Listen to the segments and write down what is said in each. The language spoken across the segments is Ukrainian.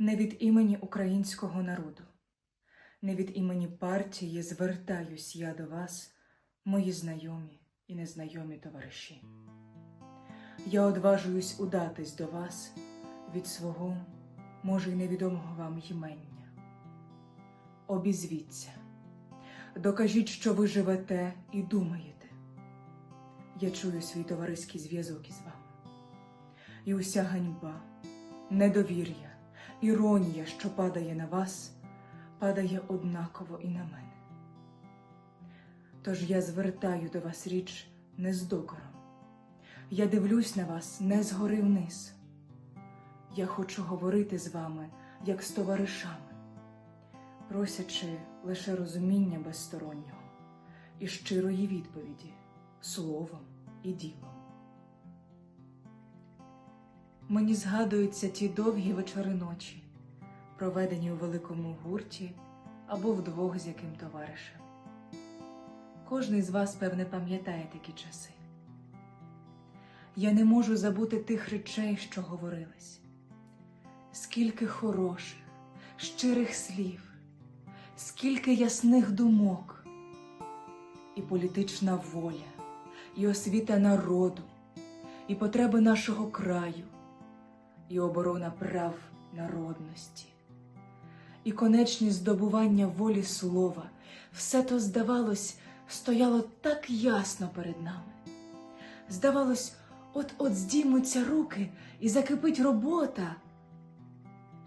Не від імені українського народу, не від імені партії звертаюсь я до вас, мої знайомі і незнайомі товариші. Я одважуюсь удатись до вас від свого, може, й невідомого вам імення. Обізвіться, докажіть, що ви живете і думаєте. Я чую свій товариський зв'язок із вами. І уся ганьба, недовір'я, іронія, що падає на вас, падає однаково і на мене. Тож я звертаю до вас річ не з докором. Я дивлюсь на вас не згори вниз. Я хочу говорити з вами, як з товаришами, просячи лише розуміння безстороннього і щирої відповіді словом і ділом. Мені згадуються ті довгі вечори ночі, проведені у великому гурті або вдвох з яким товаришем. Кожний з вас, певне, пам'ятає такі часи. Я не можу забути тих речей, що говорились. Скільки хороших, щирих слів, скільки ясних думок, і політична воля, і освіта народу, і потреби нашого краю, і оборона прав народності, і конечність здобування волі слова, все то, здавалось, стояло так ясно перед нами. Здавалось, от-от здіймуться руки і закипить робота.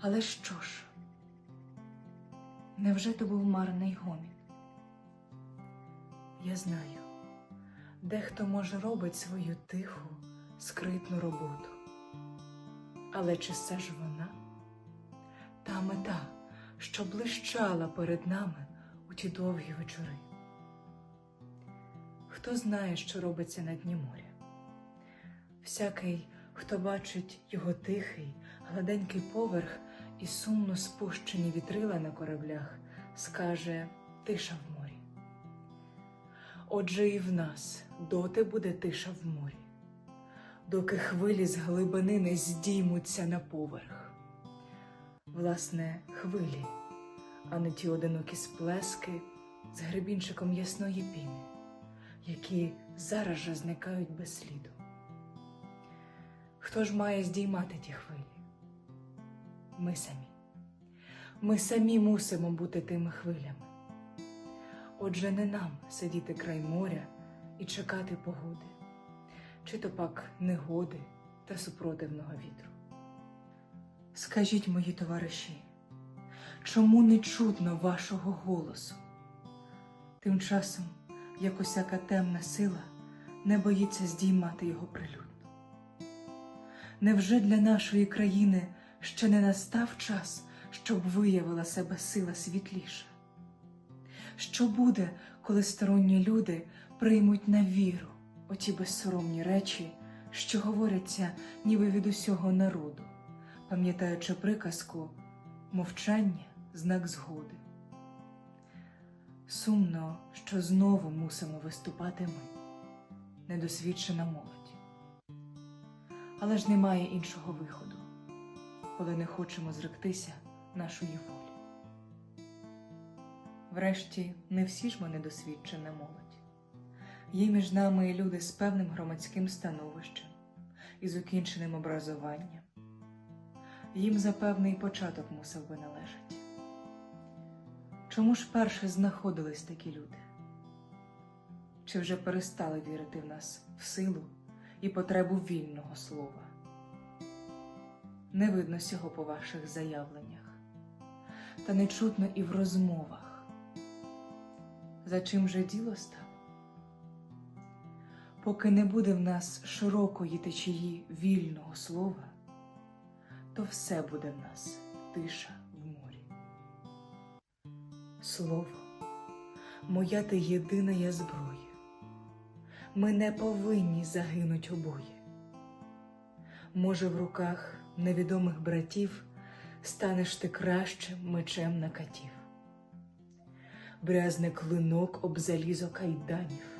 Але що ж? Невже то був марний гомін? Я знаю, дехто може робить свою тиху, скритну роботу. Але чи це ж вона? Та мета, що блищала перед нами у ті довгі вечори. Хто знає, що робиться на дні моря? Всякий, хто бачить його тихий, гладенький поверх і сумно спущені вітрила на кораблях, скаже тиша в морі. Отже, і в нас доти буде тиша в морі, доки хвилі з глибини не здіймуться на поверх. Власне, хвилі, а не ті одинокі сплески з гребінчиком ясної піни, які зараз же зникають без сліду. Хто ж має здіймати ті хвилі? Ми самі. Ми самі мусимо бути тими хвилями. Отже, не нам сидіти край моря і чекати погоди, чи то пак негоди та супротивного вітру. Скажіть, мої товариші, чому не чутно вашого голосу? Тим часом, як усяка темна сила не боїться здіймати його прилюдно. Невже для нашої країни ще не настав час, щоб виявила себе сила світліша? Що буде, коли сторонні люди приймуть на віру оті безсоромні речі, що говоряться ніби від усього народу, пам'ятаючи приказку мовчання знак згоди? Сумно, що знову мусимо виступати ми, недосвідчена молодь. Але ж немає іншого виходу, коли не хочемо зректися нашої волі. Врешті, не всі ж ми недосвідчена молодь. Є між нами люди з певним громадським становищем і з укінченим образованням. Їм за певний початок мусив би належати. Чому ж перше знаходились такі люди? Чи вже перестали вірити в нас в силу і потребу вільного слова? Не видно сього по ваших заявленнях, та не чутно і в розмовах. За чим же діло стало? Поки не буде в нас широкої течії вільного слова, то все буде в нас тиша в морі. Слово, моя ти єдина я зброя. Ми не повинні загинуть обоє. Може, в руках невідомих братів станеш ти кращим мечем на катів. Брязне клинок об залізо кайданів,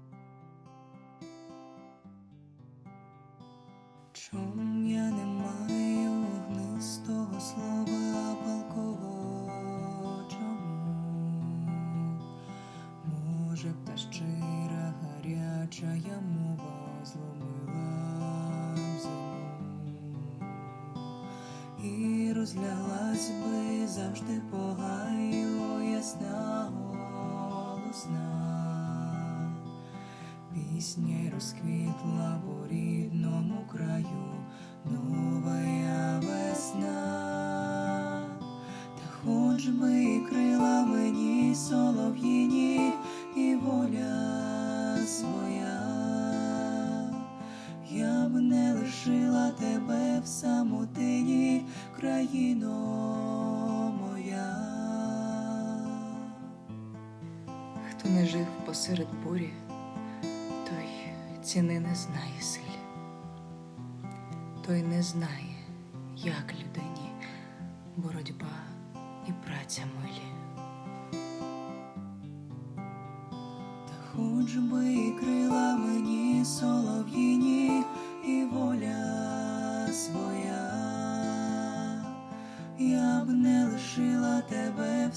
Чом я не маю огнистого слова палкового чому? Може б та щира гаряча я мова зломила б зиму і розляглась би завжди погаю Пісня й розквітла по рідному краю. Новая весна, та хоч би крила мені солов'їні і воля своя, я б не лишила тебе в самотині, країно. Хто не жив посеред бурі, ціни не знає силі, той не знає, як людині боротьба і праця милі. Та хоч би крила мені солов'їні і воля своя, я б не лишила тебе в